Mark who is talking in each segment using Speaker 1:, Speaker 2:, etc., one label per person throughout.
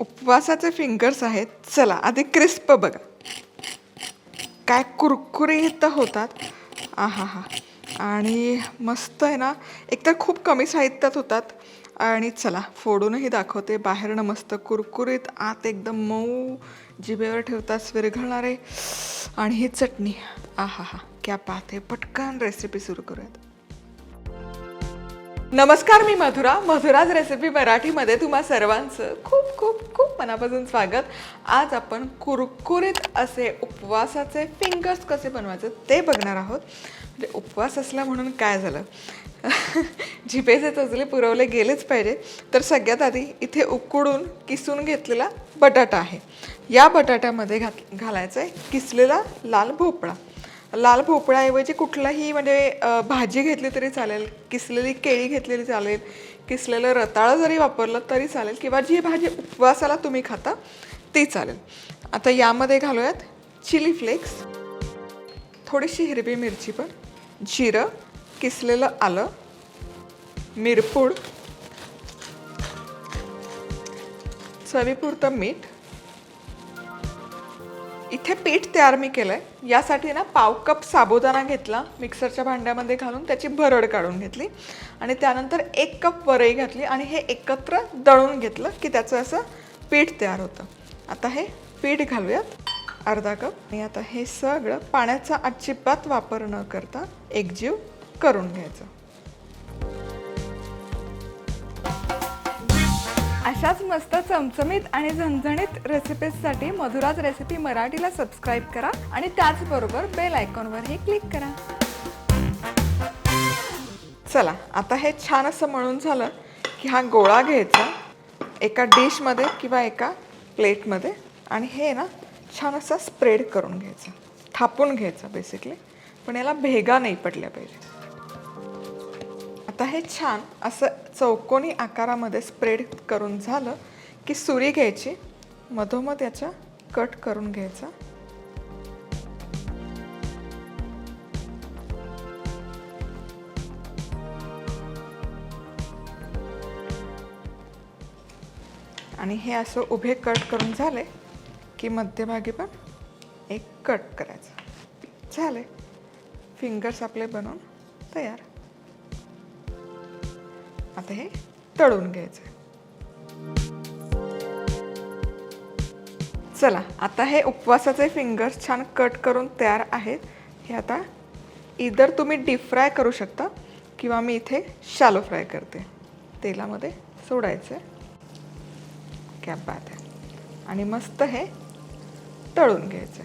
Speaker 1: उपवासाचे fingers आहेत. चला आधी क्रिस्प बघा. काय कुरकुरीत होतात? आ हा हा आणि मस्त आहे ना? एकतर खूप कमी साहित्यात होतात. आणि चला फोडूनही दाखवते. बाहेरनं मस्त कुरकुरीत आत एकदम मऊ जिभेवर ठेवताच विरघळणारे आणि ही चटणी. आ हा हा क्या पाहते पटकन रेसिपी सुरू करूयात. नमस्कार मी मधुरा. मधुराज रेसिपी मराठीमध्ये तुम्हा सर्वांचं खूप खूप खूप मनापासून स्वागत. आज आपण कुरकुरीत असे उपवासाचे फिंगर्स कसे बनवायचे ते बघणार आहोत. म्हणजे उपवास असला म्हणून काय झालं? झिपेचे तजले पुरवले गेलेच पाहिजे. तर सगळ्यात आधी इथे उकडून किसून घेतलेला बटाटा आहे. या बटाट्यामध्ये घात घालायचा आहे किसलेला लाल भोपळा. लाल भोपळ्याऐवजी कुठलाही म्हणजे भाजी घेतली तरी चालेल किसलेली केळी घेतलेली चालेल किसलेलं रताळं जरी वापरलं तरी चालेल किंवा जी भाजी उपवासाला तुम्ही खाता ती चालेल. आता यामध्ये घालूयात चिली फ्लेक्स थोडीशी हिरवी मिरची पण जिरं किसलेलं आलं मिरपूड चवीपुरतं मीठ इथे पीठ तयार मी केलं आहे यासाठी ना पाव कप साबुदाणा घेतला मिक्सरच्या भांड्यामध्ये घालून त्याची भरड काढून घेतली. आणि त्यानंतर एक कप वरई घातली आणि हे एकत्र दळून घेतलं की त्याचं असं पीठ तयार होतं. आता हे पीठ घालूयात अर्धा कप. आणि आता हे सगळं पाण्याचा अजिबात वापर न करता एकजीव करून घ्यायचं. अशाच मस्त चमचमीत आणि झणझणीत रेसिपीजसाठी मधुराज रेसिपी मराठीला सबस्क्राईब करा आणि त्याचबरोबर बेल आयकॉनवरही क्लिक करा. चला आता हे छान असं म्हणून झालं की हा गोळा घ्यायचा एका डिशमध्ये किंवा एका प्लेटमध्ये आणि हे ना छान असं स्प्रेड करून घ्यायचं. थापून घ्यायचं बेसिकली पण याला भेगा नाही पडल्या पाहिजे. आता हे छान असं चौकोनी आकारामध्ये स्प्रेड करून झालं की सुरी घ्यायची मधोमध याचा कट करून घ्यायचा. आणि हे असं उभे कट करून झाले की मध्यभागी पण एक कट करायचं. झाले. फिंगर्स आपले बनवून तयार. आता हे तळून घ्यायचं चला आता हे उपवासाचे फिंगर्स छान कट करून तयार आहेत. हे आता इधर तुम्ही डीप फ्राय करू शकता किंवा मी इथे शालो फ्राय करते. तेलामध्ये सोडायचं कॅप बात आहे आणि मस्त हे तळून घ्यायचं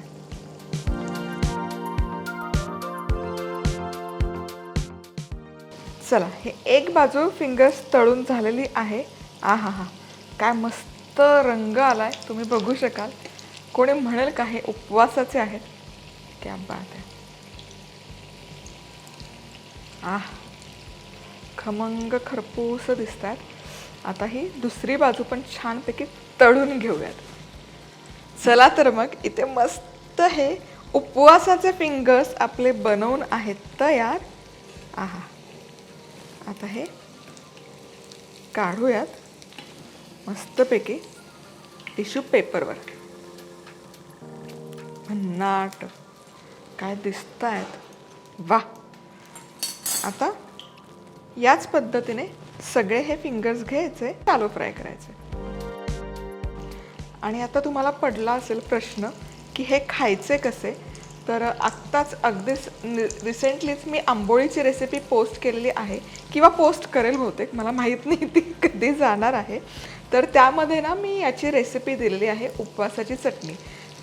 Speaker 1: चला हे एक बाजू फिंगर्स तळून झालेली आहे. आ हा हा काय मस्त रंग आला आहे तुम्ही बघू शकाल. कोणी म्हणेल का हे उपवासाचे आहेत? क्या बात आहे. आह खमंग खरपूस दिसतात. आता ही दुसरी बाजू पण छानपैकी तळून घेऊयात. चला तर मग इथे मस्त हे उपवासाचे फिंगर्स आपले बनवून आहेत तयार. आहा. आता हे काढूयात मस्तपैकी टिश्यू पेपरवर. भन्नाट. काय दिसत आहेत वा आता याच पद्धतीने सगळे हे फिंगर्स घ्यायचे चालू फ्राय करायचे. आणि आता तुम्हाला पडला असेल प्रश्न की हे खायचे कसे? तर आत्ताच अगदीच रिसेंटलीच मी आंबोळीची रेसिपी पोस्ट केलेली आहे. किंवा पोस्ट करेल बहुतेक मला माहीत नाही ती कधी जाणार आहे. तर त्यामध्ये ना मी याची रेसिपी दिलेली आहे उपवासाची चटणी.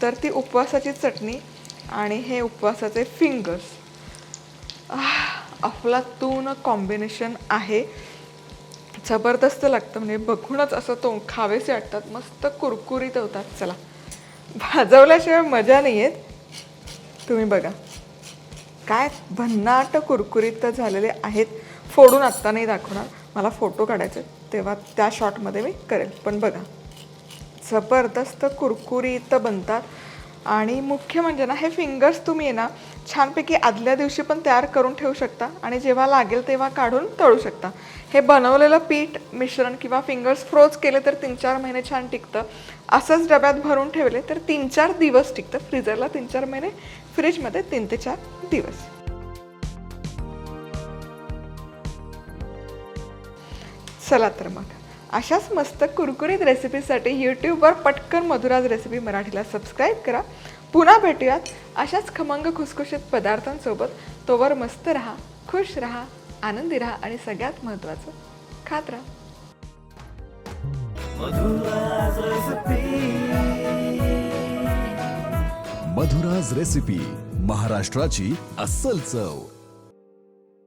Speaker 1: तर ती उपवासाची चटणी आणि हे उपवासाचे फिंगर्स अफलातून कॉम्बिनेशन आहे. जबरदस्त लागतं म्हणजे बघूनच असं तो खावेसे वाटतात. मस्त कुरकुरीत होतात. चला भाजवल्याशिवाय मजा नाही आहेत तुम्ही बघा. काय भन्नाट कुरकुरीत झालेले आहेत. फोडून आत्ता नाही दाखवणार. मला फोटो काढायचे तेव्हा त्या शॉटमध्ये मी करेल. पण बघा. जबरदस्त कुरकुरीत बनतात. आणि मुख्य म्हणजे ना हे फिंगर्स तुम्ही आहे ना छानपैकी आदल्या दिवशी पण तयार करून ठेवू शकता आणि जेव्हा लागेल तेव्हा काढून तळू शकता. हे बनवलेलं पीठ मिश्रण किंवा फिंगर्स फ्रोज केले तर तीन चार महिने छान टिकतं. असंच डब्यात भरून ठेवले तर तीन चार दिवस टिकतं. फ्रीजरला तीन चार महिने फ्रीजमध्ये तीन ते चार दिवस. चला तर मग. अशाच मस्त कुरकुरीत रेसिपीसाठी यूट्यूबवर पटकन मधुराज रेसिपी मराठीला सबस्क्राईब करा. पुन्हा भेटूयात. अशाच खमंग खुसखुशीत पदार्थांसोबत तोवर मस्त राहा खुश राहा आनंदी राहा आणि सगळ्यात महत्त्वाचं खात राहा.
Speaker 2: मधुराज रेसिपी. महाराष्ट्राची अस्सल चव.